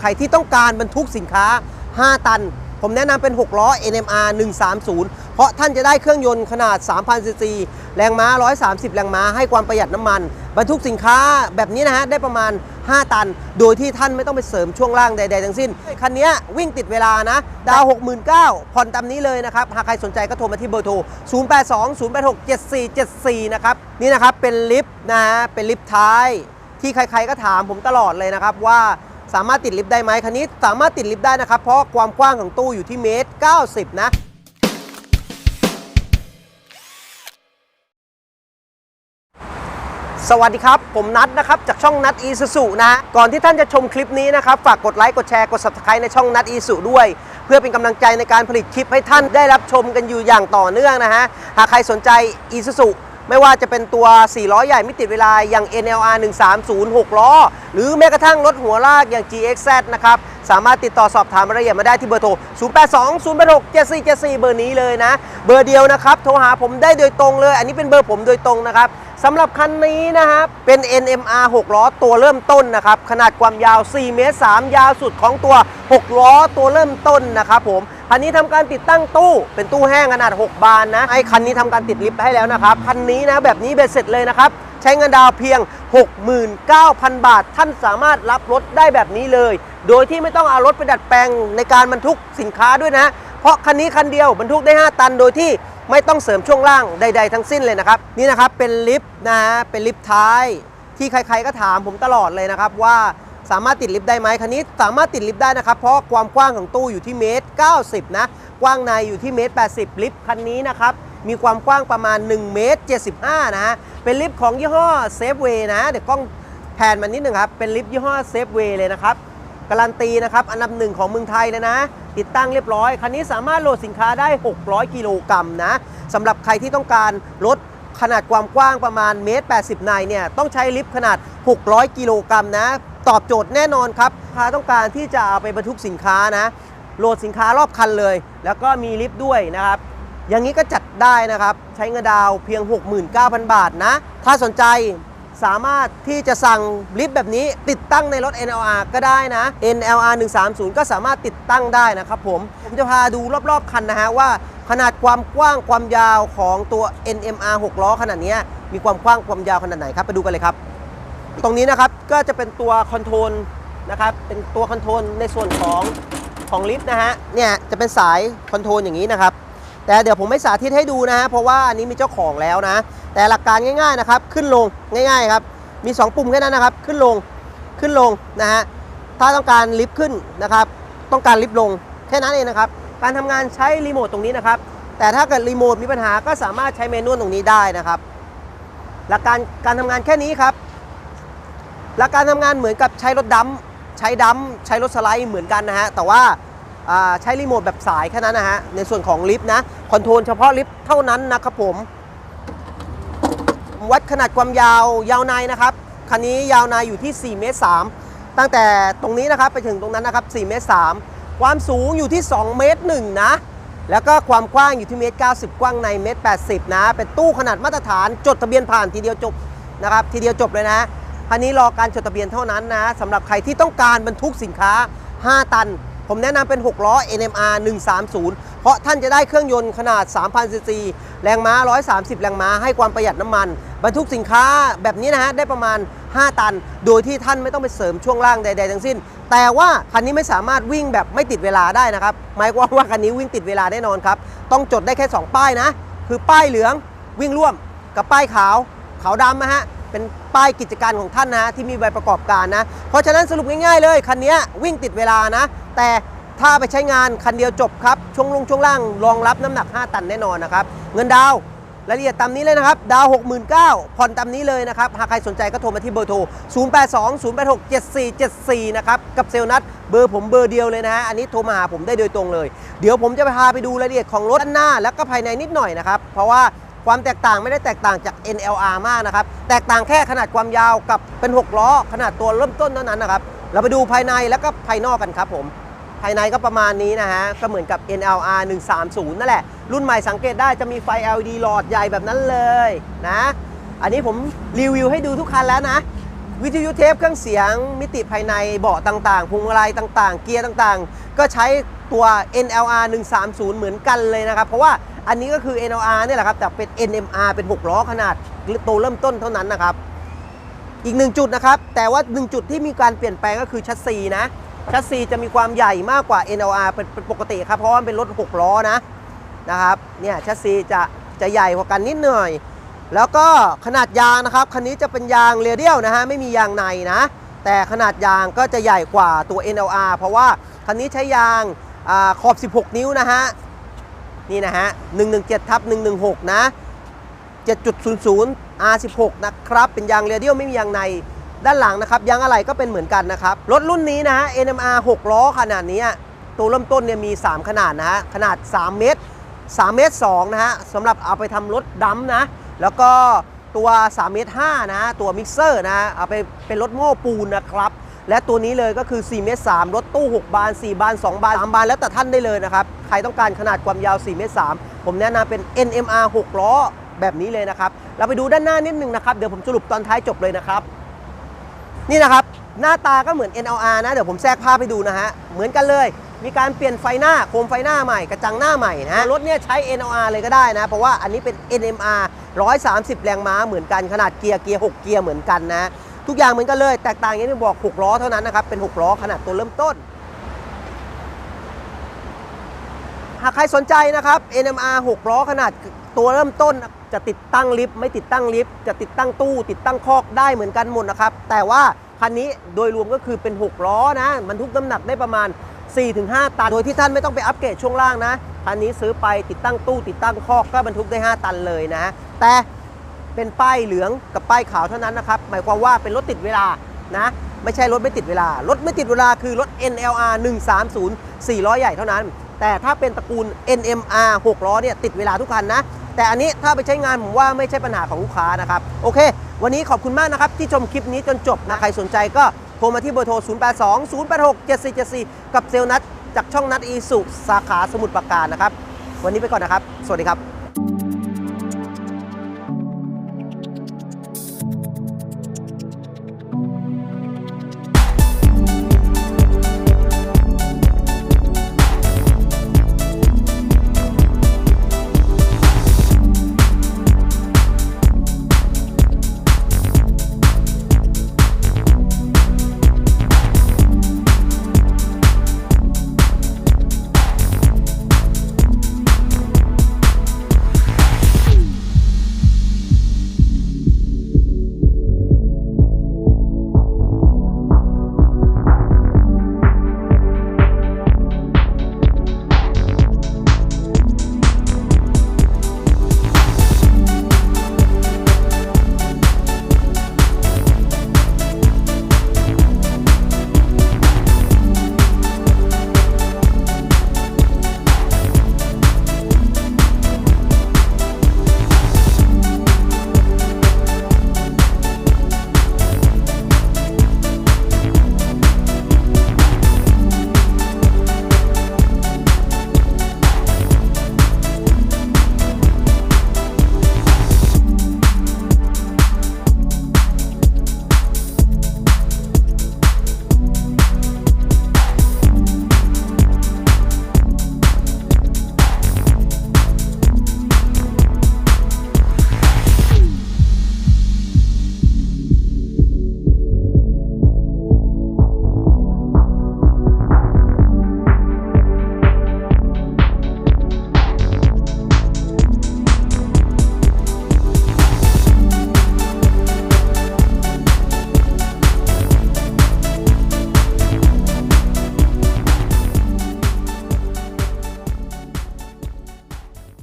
ใครที่ต้องการบรรทุกสินค้า 5 ตัน ผมแนะนำเป็น 6 ล้อ NMR 130 เพราะท่านจะได้เครื่องยนต์ขนาด 3,000 ซีซี แรงม้า 130 แรงม้า ให้ความประหยัดน้ำมัน บรรทุกสินค้าแบบนี้นะฮะ ได้ประมาณ 5 ตัน โดยที่ท่านไม่ต้องไปเสริมช่วงล่างใด ๆ ทั้งสิ้น คันนี้วิ่งติดเวลานะ ดาว 69,000ผ่อนตามนี้เลยนะครับ หากใครสนใจก็โทรมาที่เบอร์โทร 0820867474 นะครับ นี่นะครับ เป็นลิฟต์นะฮะ เป็นลิฟต์ท้าย ที่ใครๆก็ถามผมตลอดเลยนะครับว่า สามารถติดลิฟต์ได้ไหมคันนี้สามารถติดลิฟต์ได้นะครับ เพราะความกว้างของตู้อยู่ที่เมตร 90 นะสวัสดีครับ ผมนัทนะครับ จากช่องนัทอีสุนะก่อนที่ท่านจะชมคลิปนี้นะครับ ฝากกดไลค์ กดแชร์ กด subscribe ในช่องนัทอีสุด้วย เพื่อเป็นกำลังใจในการผลิตคลิปให้ท่านได้รับชมกันอยู่อย่างต่อเนื่องนะฮะ หากใครสนใจอีสุ ไม่ว่าจะเป็นตัว 4 ล้อใหญ่ม่ติเวลาอย่าง NLR 130 6 ล้อ หรือแม้กระทั่งรถหัวลากอย่าง GXZ นะครับ สามารถติดต่อสอบถามรายละเอียดมาได้ที่เบอร์โทร 0820867474 เบอร์นี้เลยนะ เบอร์เดียวนะครับ โทรหาผมได้โดยตรงเลย อันนี้เป็นเบอร์ผมโดยตรงนะครับสำหรับคันนี้นะครับ เป็น NMR 6 ล้อตัวเริ่มต้นนะครับ ขนาดความยาว 4 เมตร 3 ยาวสุดของตัว 6 ล้อตัวเริ่มต้นนะครับผม คันนี้ทำการติดตั้งตู้เป็นตู้แห้งขนาด 6 บานนะไอ้คันนี้ทำการติดลิฟต์ให้แล้วนะครับคันนี้นะแบบนี้เบ็ดเสร็จเลยนะครับใช้เงินดาวเพียง 69,000 บาท ท่านสามารถรับรถได้แบบนี้เลย โดยที่ไม่ต้องเอารถไปดัดแปลงในการบรรทุกสินค้าด้วยนะ เพราะคันนี้คันเดียวบรรทุกได้ 5 ตันโดยที่ไม่ต้องเสริมช่วงล่างใด ๆ ทั้งสิ้นเลยนะครับ นี่นะครับเป็นลิฟต์นะเป็นลิฟต์ท้าย ที่ใครๆก็ถามผมตลอดเลยนะครับว่า สามารถติดลิฟต์ได้ไหมคันนี้สามารถติดลิฟต์ได้นะครับ เพราะความกว้างของตู้อยู่ที่เมตร 90 นะ กว้างในอยู่ที่เมตร 80 ลิฟต์คันนี้นะครับ มีความกว้างประมาณ 1 เมตร 75 นะฮะ เป็นลิฟต์ของยี่ห้อเซฟเวย์นะ เดี๋ยวกล้องแผนมานิดหนึ่งครับ เป็นลิฟต์ยี่ห้อเซฟเวย์เลยนะครับ การันตีนะครับ อันดับหนึ่งของเมืองไทยเลยนะ ติดตั้งเรียบร้อย คันนี้สามารถโหลดสินค้าได้ 600 กิโลกรัมนะสำหรับใครที่ต้องการรถขนาดความกว้างประมาณเมตร 80 ในเนี่ย ต้องใช้ลิฟต์ขนาด 600 กิโลกรัมนะตอบโจทย์แน่นอนครับค้าต้องการที่จะเอาไปบรรทุกสินค้านะ โหลดสินค้ารอบคันเลย แล้วก็มีลิฟต์ด้วยนะครับ อย่างนี้ก็จัดได้นะครับ ใช้เงินดาวเพียง 69,000 บาทนะ ถ้าสนใจสามารถที่จะสั่งลิฟต์แบบนี้ติดตั้งในรถ NLR ก็ได้นะ NLR 130 ก็สามารถติดตั้งได้นะครับผม ผมจะพาดูรอบๆ คันนะฮะว่า ขนาดความกว้างความยาวของตัว NMR 6 ล้อขนาดนี้มีความกว้างความยาวขนาดไหนครับ ไปดูกันเลยครับ ตรงนี้นะครับก็จะเป็นตัวคอนโทรลนะครับเป็นตัวคอนโทรลในส่วนของของลิฟต์นะฮะเนี่ยจะเป็นสายคอนโทรลอย่างนี้นะครับ แต่เดี๋ยวผมไม่สาธิตให้ดูนะฮะเพราะว่าอันนี้มีเจ้าของแล้วนะ แต่หลักการง่ายๆนะครับขึ้นลงง่ายๆครับมี 2 ปุ่มแค่นั้นนะครับ ขึ้นลงขึ้นลงนะฮะถ้าต้องการลิฟต์ขึ้นนะครับ ต้องการลิฟต์ลงแค่นั้นเองนะครับ การทำงานใช้รีโมทตรงนี้นะครับ แต่ถ้าเกิดรีโมทมีปัญหาก็สามารถใช้เมนูตรงนี้ได้นะครับ หลักการการทำงานแค่นี้ครับ หลักการทำงานเหมือนกับใช้รถดัมใช้ดัมใช้รถสไลด์เหมือนกันนะฮะ แต่ว่าอ่าใช้รีโมทแบบสายแค่นั้นนะฮะ ในส่วนของลิฟต์นะ คอนโทรลเฉพาะลิฟต์เท่านั้นนะครับผม วัดขนาดความยาวยาวในนะครับ คันนี้ยาวในอยู่ที่4เมตร3ตั้งแต่ตรงนี้นะครับไปถึงตรงนั้นนะครับ4เมตร3ความสูงอยู่ที่2เมตร1นะแล้วก็ความกว้างอยู่ที่เมตร 90 กว้างในเมตร 80 นะ เป็นตู้ขนาดมาตรฐานจดทะเบียนผ่านทีเดียวจบนะครับ ทีเดียวจบเลยนะ คันนี้รอการจดทะเบียนเท่านั้นนะสำหรับใครที่ต้องการบรรทุกสินค้า 5 ตัน ผมแนะนำเป็น 6 ล้อ NMR 130 เพราะท่านจะได้เครื่องยนต์ขนาด 3,000ซีซีแรงม้า 130 แรงม้าให้ความประหยัดน้ำมัน บรรทุกสินค้าแบบนี้นะฮะได้ประมาณ 5 ตัน โดยที่ท่านไม่ต้องไปเสริมช่วงล่างใด ๆ ทั้งสิ้น แต่ว่าคันนี้ไม่สามารถวิ่งแบบไม่ติดเวลาได้นะครับหมายความว่าคันนี้วิ่งติดเวลาแน่นอนครับต้องจดได้แค่ 2 ป้ายนะ คือป้ายเหลืองวิ่งร่วมกับป้ายขาวขาวดำนะฮะ เป็นป้ายกิจการของท่านนะที่มีใบประกอบการนะ เพราะฉะนั้นสรุปง่ายๆเลยคันนี้วิ่งติดเวลานะ แต่ถ้าไปใช้งานคันเดียวจบครับ ช่วงลงช่วงล่างรองรับน้ำหนัก 5 ตันแน่นอนนะครับ เงินดาวรายละเอียดตามนี้เลยนะครับ ดาว 69,000ผ่อนตามนี้เลยนะครับ หากใครสนใจก็โทรมาที่เบอร์โทร 0820867474 นะครับ กับเซลล์นัดเบอร์ผมเบอร์เดียวเลยนะฮะ อันนี้โทรมาหาผมได้โดยตรงเลย เดี๋ยวผมจะพาไปดูรายละเอียดของรถด้านหน้า แล้วก็ภายในนิดหน่อยนะครับ เพราะว่า ความแตกต่างไม่ได้แตกต่างจาก NLR มากนะครับ แตกต่างแค่ขนาดความยาวกับเป็น 6 ล้อ ขนาดตัวเริ่มต้นเท่านั้นนะครับ เราไปดูภายในแล้วก็ภายนอกกันครับผม ภายในก็ประมาณนี้นะฮะ ก็เหมือนกับ NLR 130 นั่นแหละ รุ่นใหม่สังเกตได้จะมีไฟ LED หลอดใหญ่แบบนั้นเลยนะ อันนี้ผมรีวิวให้ดูทุกคันแล้วนะ วิทยุเทปเครื่องเสียง มิติภายในเบาะต่างๆพวงมาลัยต่างๆ เกียร์ต่างๆ ก็ใช้ตัว NLR 130 เหมือนกันเลยนะครับ เพราะว่า อันนี้ก็คือ NLR เนี่ยแหละครับ แต่เป็น NMR เป็น 6 ล้อขนาดโตเริ่มต้นเท่านั้นนะครับ อีกหนึ่งจุดนะครับ แต่ว่าหนึ่งจุดที่มีการเปลี่ยนแปลงก็คือชัสซีนะ ชัสซีจะมีความใหญ่มากกว่า NLR เป็นปกติครับ เพราะว่ามันเป็นรถ 6 ล้อนะนะครับ เนี่ยชัสซีจะจะใหญ่กว่ากันนิดหน่อย แล้วก็ขนาดยางนะครับ คันนี้จะเป็นยางเรเดียลนะฮะ ไม่มียางในนะ แต่ขนาดยางก็จะใหญ่กว่าตัว NLR เพราะว่าคันนี้ใช้ยางอขอบ 16 นิ้วนะฮะ นี่นะฮะ 117ทับ116 นะ 7.00 R16 นะครับ เป็นยางเรเดียลไม่มียางใน ด้านหลังนะครับ ยางอะไรก็เป็นเหมือนกันนะครับ รถรุ่นนี้นะฮะ NMR 6 ล้อขนาดนี้ ตัวเริ่มต้นเนี่ยมี 3 ขนาดนะฮะ ขนาด 3 เมตร 3 เมตร 2 นะฮะสำหรับเอาไปทำรถดำนะ แล้วก็ตัว 3 เมตร 5 นะฮะตัวมิกเซอร์นะฮะเอาไปเป็นรถโม้ปูนนะครับ และตัวนี้เลยก็คือ 4 เมตร 3 รถตู้ 6 บาน 4 บาน 2 บาน 3 บาน แล้วแต่ท่านได้เลยนะครับ ใครต้องการขนาดความยาว 4 เมตร 3 ผมแนะนำเป็น NMR 6 ล้อแบบนี้เลยนะครับ เราไปดูด้านหน้านิดนึงนะครับ เดี๋ยวผมสรุปตอนท้ายจบเลยนะครับ นี่นะครับ หน้าตาก็เหมือน NLR นะ เดี๋ยวผมแทรกภาพให้ดูนะฮะ เหมือนกันเลย มีการเปลี่ยนไฟหน้า โคมไฟหน้าใหม่ กระจังหน้าใหม่นะ รถเนี่ยใช้ NLR เลยก็ได้นะ เพราะว่าอันนี้เป็น NMR 130 แรงม้าเหมือนกัน ขนาดเกียร์เกียร์ 6 เกียร์เหมือนกันนะ ทุกอย่างเหมือนกันเลย แตกต่างอย่างที่บอก 6 ล้อเท่านั้นนะครับ เป็น 6 ล้อขนาดตัวเริ่มต้น หากใครสนใจนะครับ NMR 6 ล้อขนาดตัวเริ่มต้น จะติดตั้งลิฟต์ไม่ติดตั้งลิฟต์จะติดตั้งตู้ ติดตั้งคอกได้เหมือนกันหมดนะครับ แต่ว่าคันนี้โดยรวมก็คือเป็น 6 ล้อนะบรรทุกน้ำหนักได้ประมาณ 4-5 ตัน โดยที่ท่านไม่ต้องไปอัปเกรดช่วงล่างนะคันนี้ซื้อไปติดตั้งตู้ติดตั้งคอกก็บรรทุกได้ 5 ตันเลยนะ แต่ เป็นป้ายเหลืองกับป้ายขาวเท่านั้นนะครับ หมายความว่าเป็นรถติดเวลานะ ไม่ใช่รถไม่ติดเวลา รถไม่ติดเวลาคือรถ NLR 130 4ล้อใหญ่เท่านั้น แต่ถ้าเป็นตระกูล NMR 6ล้อเนี่ยติดเวลาทุกคันนะ แต่อันนี้ถ้าไปใช้งานผมว่าไม่ใช่ปัญหาของลูกค้านะครับ โอเค วันนี้ขอบคุณมากนะครับ ที่ชมคลิปนี้จนจบนะ ใครสนใจก็โทรมาที่เบอร์โทร 082 086 7474 กับเซลล์นัดจากช่องนัดอีสุสาขาสมุทรปราการนะครับ วันนี้ไปก่อนนะครับ สวัสดีครับ